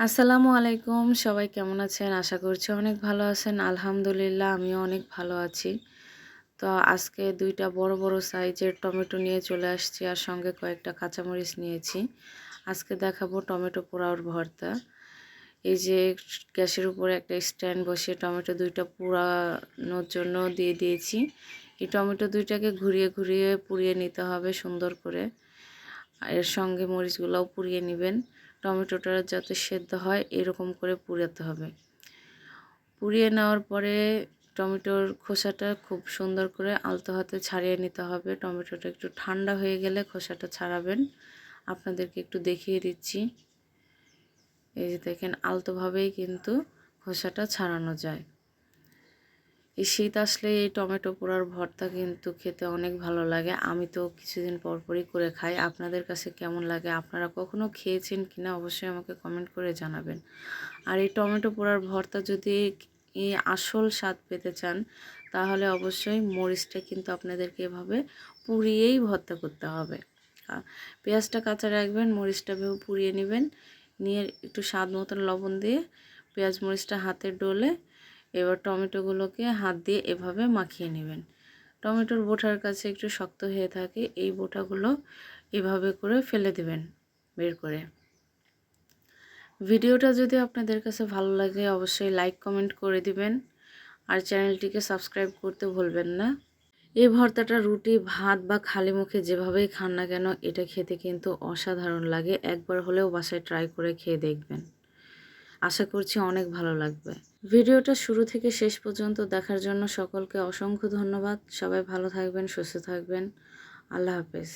আসসালামু আলাইকুম, সবাই কেমন আছেন? আশা করছি অনেক ভালো আছেন। আলহামদুলিল্লাহ, আমিও অনেক ভালো আছি। তো আজকে দুইটা বড় বড় সাইজের টমেটো নিয়ে চলে আসছি আর সঙ্গে কয়েকটা কাঁচামরিচ নিয়েছি। আজকে দেখাবো টমেটো পোড়াওর ভর্তা। এই যে গ্যাসের উপরে একটা স্ট্যান্ড বসিয়ে টমেটো দুইটা পোড়ানোর জন্য দিয়ে দিয়েছি। এই টমেটো দুইটাকে ঘুরিয়ে ঘুরিয়ে পুড়িয়ে নিতে হবে সুন্দর করে। এর সঙ্গে মরিচগুলোও পুড়িয়ে নেবেন। টমেটোটা যাতে সেদ্ধ হয়, এরকম করে পুড়াতে হবে। পুড়িয়ে নেওয়ার পরে টমেটোর খোসাটা খুব সুন্দর করে আলতো হাতে ছাড়িয়ে নিতে হবে। টমেটোটা একটু ঠান্ডা হয়ে গেলে খোসাটা ছাড়াবেন। আপনাদেরকে একটু দেখিয়ে দিচ্ছি। এই যে দেখেন, আলতোভাবেই কিন্তু খোসাটা ছাড়ানো যায়। এই শীত আসলে এই টমেটো পোড়ার ভর্তা কিন্তু খেতে অনেক ভালো লাগে। আমি তো কিছুদিন পর পরই করে খাই। আপনাদের কাছে কেমন লাগে? আপনারা কখনো খেয়েছেন কিনা অবশ্যই আমাকে কমেন্ট করে জানাবেন। আর এই টমেটো পোড়ার ভর্তা যদি এই আসল স্বাদ পেতে চান, তাহলে অবশ্যই মরিচটা কিন্তু আপনাদেরকে এভাবে পুড়িয়েই ভর্তা করতে হবে। পেঁয়াজটা কাঁচা রাখবেন, মরিচটা ভেবে পুড়িয়ে নেবেন। নিয়ে একটু স্বাদ মতন লবণ দিয়ে পেঁয়াজ মরিচটা হাতে ডলে এবার টমেটোগুলোকে হাত দিয়ে এভাবে মাখিয়ে নেবেন। টমেটোর বোটার কাছে একটু শক্ত হয়ে থাকে, এই বোটাগুলো এভাবে করে ফেলে দেবেন বের করে। ভিডিওটা যদি আপনাদের কাছে ভালো লাগে, অবশ্যই লাইক কমেন্ট করে দিবেন। আর চ্যানেলটিকে সাবস্ক্রাইব করতে ভুলবেন না। এই ভর্তাটা রুটি, ভাত বা খালি মুখে যেভাবেই খান না কেন, এটা খেতে কিন্তু অসাধারণ লাগে। একবার হলেও বাসায় ট্রাই করে খেয়ে দেখবেন। আশা করছি অনেক ভালো লাগবে। ভিডিওটা শুরু থেকে শেষ পর্যন্ত দেখার জন্য সকলকে অসংখ্য ধন্যবাদ। সবাই ভালো থাকবেন, সুস্থ থাকবেন। আল্লাহ হাফেজ।